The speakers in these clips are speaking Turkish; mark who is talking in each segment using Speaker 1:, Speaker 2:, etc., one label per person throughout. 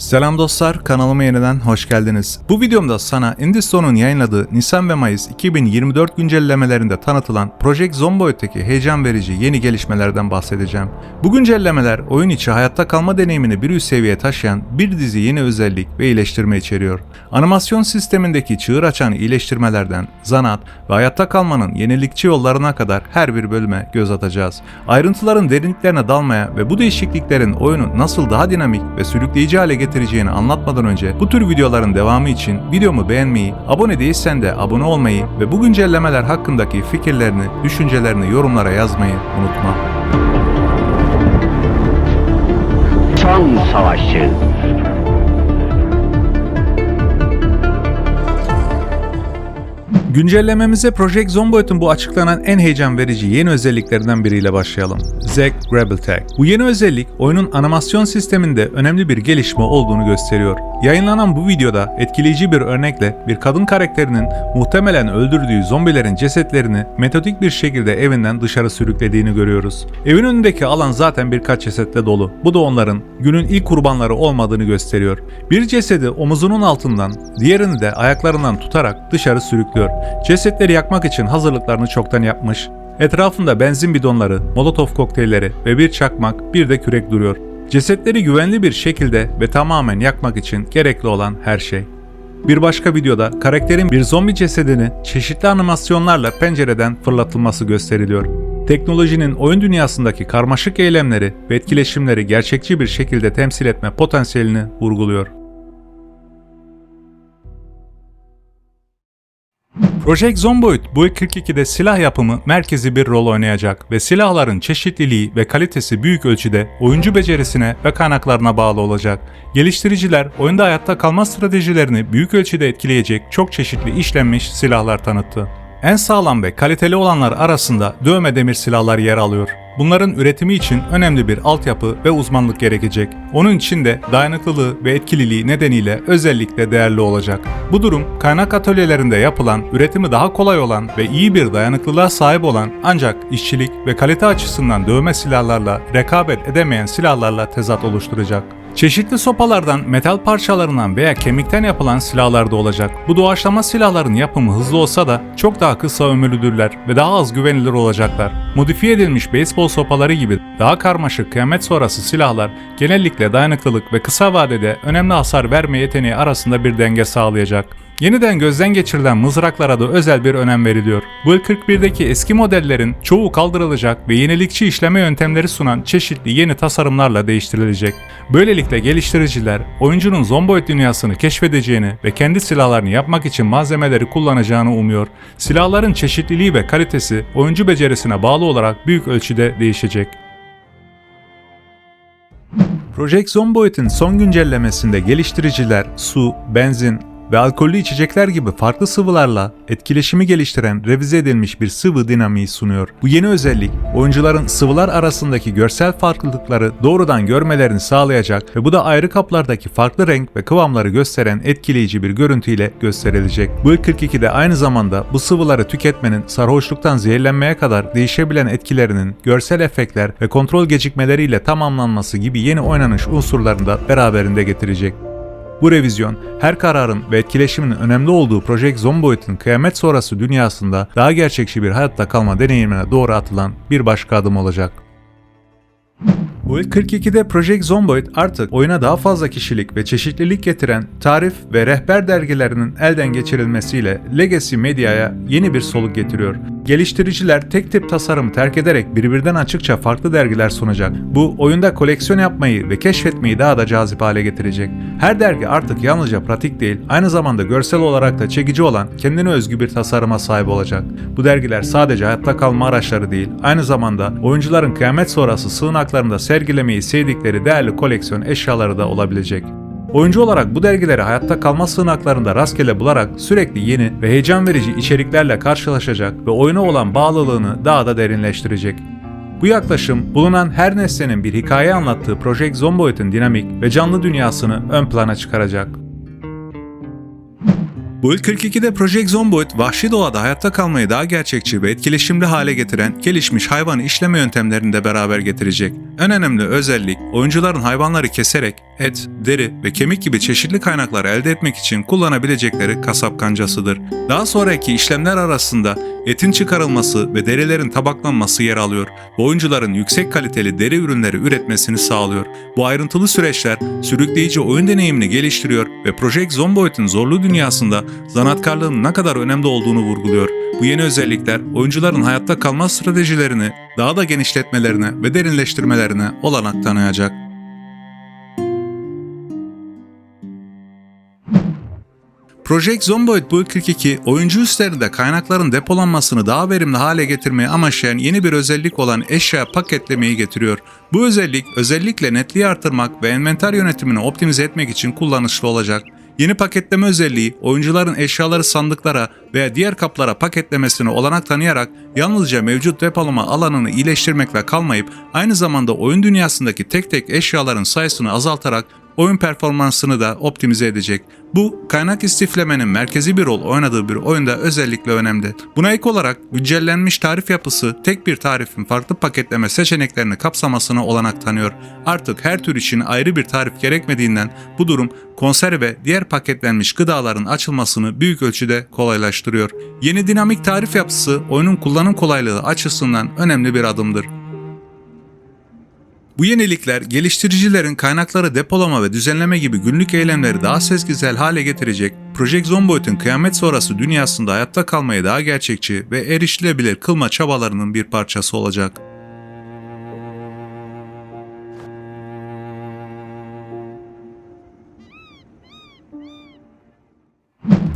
Speaker 1: Selam dostlar, kanalıma yeniden hoş geldiniz. Bu videomda sana Indistone'un yayınladığı Nisan ve Mayıs 2024 güncellemelerinde tanıtılan Project Zomboid'deki heyecan verici yeni gelişmelerden bahsedeceğim. Bu güncellemeler oyun içi hayatta kalma deneyimini bir üst seviyeye taşıyan bir dizi yeni özellik ve iyileştirme içeriyor. Animasyon sistemindeki çığır açan iyileştirmelerden zanaat ve hayatta kalmanın yenilikçi yollarına kadar her bir bölüme göz atacağız. Ayrıntıların derinliklerine dalmaya ve bu değişikliklerin oyunu nasıl daha dinamik ve sürükleyici hale getireceğini anlatmadan önce bu tür videoların devamı için videomu beğenmeyi, abone değilsen de abone olmayı ve bu güncellemeler hakkındaki fikirlerini, düşüncelerini yorumlara yazmayı unutma.
Speaker 2: Son savaşçı.
Speaker 1: Güncellememize Project Zomboid'un bu açıklanan en heyecan verici yeni özelliklerinden biriyle başlayalım. Zack Grabble Tag. Bu yeni özellik oyunun animasyon sisteminde önemli bir gelişme olduğunu gösteriyor. Yayınlanan bu videoda etkileyici bir örnekle bir kadın karakterinin muhtemelen öldürdüğü zombilerin cesetlerini metodik bir şekilde evinden dışarı sürüklediğini görüyoruz. Evin önündeki alan zaten birkaç cesetle dolu. Bu da onların günün ilk kurbanları olmadığını gösteriyor. Bir cesedi omuzunun altından, diğerini de ayaklarından tutarak dışarı sürüklüyor. Cesetleri yakmak için hazırlıklarını çoktan yapmış. Etrafında benzin bidonları, molotof kokteylleri ve bir çakmak, bir de kürek duruyor. Cesetleri güvenli bir şekilde ve tamamen yakmak için gerekli olan her şey. Bir başka videoda karakterin bir zombi cesedini çeşitli animasyonlarla pencereden fırlatılması gösteriliyor. Teknolojinin oyun dünyasındaki karmaşık eylemleri ve etkileşimleri gerçekçi bir şekilde temsil etme potansiyelini vurguluyor. Project Zomboid bu 42'de silah yapımı merkezi bir rol oynayacak ve silahların çeşitliliği ve kalitesi büyük ölçüde oyuncu becerisine ve kaynaklarına bağlı olacak. Geliştiriciler oyunda hayatta kalma stratejilerini büyük ölçüde etkileyecek çok çeşitli işlenmiş silahlar tanıttı. En sağlam ve kaliteli olanlar arasında dövme demir silahlar yer alıyor. Bunların üretimi için önemli bir altyapı ve uzmanlık gerekecek. Onun için de dayanıklılığı ve etkililiği nedeniyle özellikle değerli olacak. Bu durum kaynak atölyelerinde yapılan, üretimi daha kolay olan ve iyi bir dayanıklılığa sahip olan ancak işçilik ve kalite açısından dövme silahlarla rekabet edemeyen silahlarla tezat oluşturacak. Çeşitli sopalardan, metal parçalarından veya kemikten yapılan silahlar da olacak. Bu doğaçlama silahların yapımı hızlı olsa da çok daha kısa ömürlüdürler ve daha az güvenilir olacaklar. Modifiye edilmiş beyzbol sopaları gibi daha karmaşık kıyamet sonrası silahlar genellikle dayanıklılık ve kısa vadede önemli hasar verme yeteneği arasında bir denge sağlayacak. Yeniden gözden geçirilen mızraklara da özel bir önem veriliyor. Bu 41'deki eski modellerin çoğu kaldırılacak ve yenilikçi işleme yöntemleri sunan çeşitli yeni tasarımlarla değiştirilecek. Böylelikle geliştiriciler oyuncunun zomboid dünyasını keşfedeceğini ve kendi silahlarını yapmak için malzemeleri kullanacağını umuyor. Silahların çeşitliliği ve kalitesi oyuncu becerisine bağlı olarak büyük ölçüde değişecek. Project Zomboid'in son güncellemesinde geliştiriciler su, benzin, ve alkollü içecekler gibi farklı sıvılarla etkileşimi geliştiren revize edilmiş bir sıvı dinamiği sunuyor. Bu yeni özellik oyuncuların sıvılar arasındaki görsel farklılıkları doğrudan görmelerini sağlayacak ve bu da ayrı kaplardaki farklı renk ve kıvamları gösteren etkileyici bir görüntüyle gösterilecek. Bu 42'de aynı zamanda bu sıvıları tüketmenin sarhoşluktan zehirlenmeye kadar değişebilen etkilerinin görsel efektler ve kontrol gecikmeleriyle tamamlanması gibi yeni oynanış unsurlarını da beraberinde getirecek. Bu revizyon her kararın ve etkileşimin önemli olduğu Project Zomboid'in kıyamet sonrası dünyasında daha gerçekçi bir hayatta kalma deneyimine doğru atılan bir başka adım olacak. Bu 42'de Project Zomboid artık oyuna daha fazla kişilik ve çeşitlilik getiren tarif ve rehber dergilerinin elden geçirilmesiyle Legacy Media'ya yeni bir soluk getiriyor. Geliştiriciler tek tip tasarımı terk ederek birbirinden açıkça farklı dergiler sunacak. Bu oyunda koleksiyon yapmayı ve keşfetmeyi daha da cazip hale getirecek. Her dergi artık yalnızca pratik değil, aynı zamanda görsel olarak da çekici olan kendine özgü bir tasarıma sahip olacak. Bu dergiler sadece hayatta kalma araçları değil, aynı zamanda oyuncuların kıyamet sonrası sığınaklarında sergilemeyi sevdikleri değerli koleksiyon eşyaları da olabilecek. Oyuncu olarak bu dergileri hayatta kalma sığınaklarında rastgele bularak sürekli yeni ve heyecan verici içeriklerle karşılaşacak ve oyuna olan bağlılığını daha da derinleştirecek. Bu yaklaşım bulunan her nesnenin bir hikaye anlattığı Project Zomboid'in dinamik ve canlı dünyasını ön plana çıkaracak. Build 42'de Project Zomboid vahşi doğada hayatta kalmayı daha gerçekçi ve etkileşimli hale getiren gelişmiş hayvan işleme yöntemlerini de beraber getirecek. En önemli özellik oyuncuların hayvanları keserek et, deri ve kemik gibi çeşitli kaynaklar elde etmek için kullanabilecekleri kasap kancasıdır. Daha sonraki işlemler arasında etin çıkarılması ve derilerin tabaklanması yer alıyor ve oyuncuların yüksek kaliteli deri ürünleri üretmesini sağlıyor. Bu ayrıntılı süreçler sürükleyici oyun deneyimini geliştiriyor ve Project Zomboid'in zorlu dünyasında zanatkarlığın ne kadar önemli olduğunu vurguluyor. Bu yeni özellikler oyuncuların hayatta kalma stratejilerini daha da genişletmelerine ve derinleştirmelerine olanak tanıyacak. Project Zomboid Build 42, oyuncu üstlerinde kaynakların depolanmasını daha verimli hale getirmeyi amaçlayan yeni bir özellik olan eşya paketlemeyi getiriyor. Bu özellik özellikle netliği artırmak ve envanter yönetimini optimize etmek için kullanışlı olacak. Yeni paketleme özelliği oyuncuların eşyaları sandıklara veya diğer kaplara paketlemesine olanak tanıyarak yalnızca mevcut depolama alanını iyileştirmekle kalmayıp aynı zamanda oyun dünyasındaki tek tek eşyaların sayısını azaltarak oyun performansını da optimize edecek. Bu kaynak istiflemenin merkezi bir rol oynadığı bir oyunda özellikle önemli. Buna ek olarak güncellenmiş tarif yapısı tek bir tarifin farklı paketleme seçeneklerini kapsamasına olanak tanıyor. Artık her tür için ayrı bir tarif gerekmediğinden bu durum konserve diğer paketlenmiş gıdaların açılmasını büyük ölçüde kolaylaştırıyor. Yeni dinamik tarif yapısı oyunun kullanım kolaylığı açısından önemli bir adımdır. Bu yenilikler geliştiricilerin kaynakları depolama ve düzenleme gibi günlük eylemleri daha sezgisel hale getirecek, Project Zomboid'in kıyamet sonrası dünyasında hayatta kalmayı daha gerçekçi ve erişilebilir kılma çabalarının bir parçası olacak.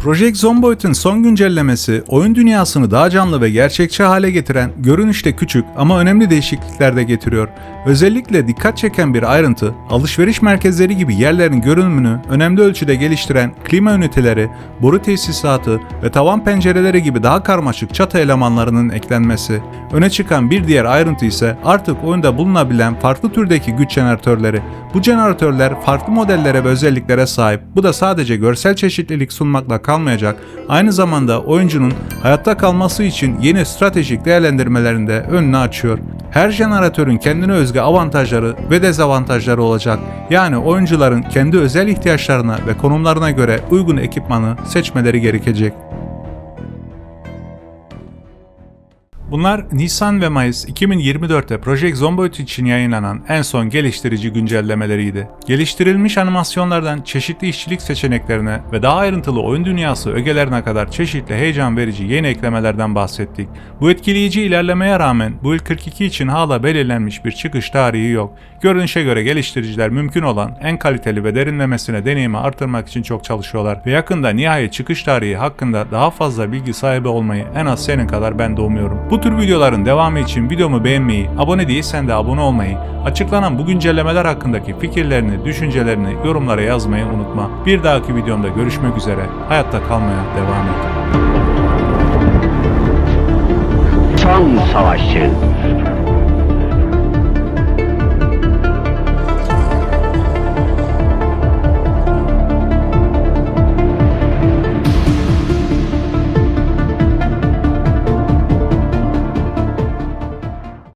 Speaker 1: Project Zomboid'in son güncellemesi oyun dünyasını daha canlı ve gerçekçi hale getiren, görünüşte küçük ama önemli değişiklikler de getiriyor. Özellikle dikkat çeken bir ayrıntı, alışveriş merkezleri gibi yerlerin görünümünü önemli ölçüde geliştiren klima üniteleri, boru tesisatı ve tavan pencereleri gibi daha karmaşık çatı elemanlarının eklenmesi. Öne çıkan bir diğer ayrıntı ise artık oyunda bulunabilen farklı türdeki güç jeneratörleri. Bu jeneratörler farklı modellere ve özelliklere sahip. Bu da sadece görsel çeşitlilik sunmakla kalmayacak, aynı zamanda oyuncunun hayatta kalması için yeni stratejik değerlendirmelerinde önünü açıyor. Her jeneratörün kendine özgü avantajları ve dezavantajları olacak. Yani oyuncuların kendi özel ihtiyaçlarına ve konumlarına göre uygun ekipmanı seçmeleri gerekecek. Bunlar Nisan ve Mayıs 2024'te Project Zomboid için yayınlanan en son geliştirici güncellemeleriydi. Geliştirilmiş animasyonlardan çeşitli işçilik seçeneklerine ve daha ayrıntılı oyun dünyası ögelerine kadar çeşitli heyecan verici yeni eklemelerden bahsettik. Bu etkileyici ilerlemeye rağmen Build 42 için hala belirlenmiş bir çıkış tarihi yok. Görünüşe göre geliştiriciler mümkün olan en kaliteli ve derinlemesine deneyimi artırmak için çok çalışıyorlar ve yakında nihai çıkış tarihi hakkında daha fazla bilgi sahibi olmayı en az senin kadar ben de umuyorum. Bu tür videoların devamı için videomu beğenmeyi, abone değilsen de abone olmayı, açıklanan bu güncellemeler hakkındaki fikirlerini, düşüncelerini yorumlara yazmayı unutma. Bir dahaki videomda görüşmek üzere. Hayatta kalmaya devam et. Son Savaşçı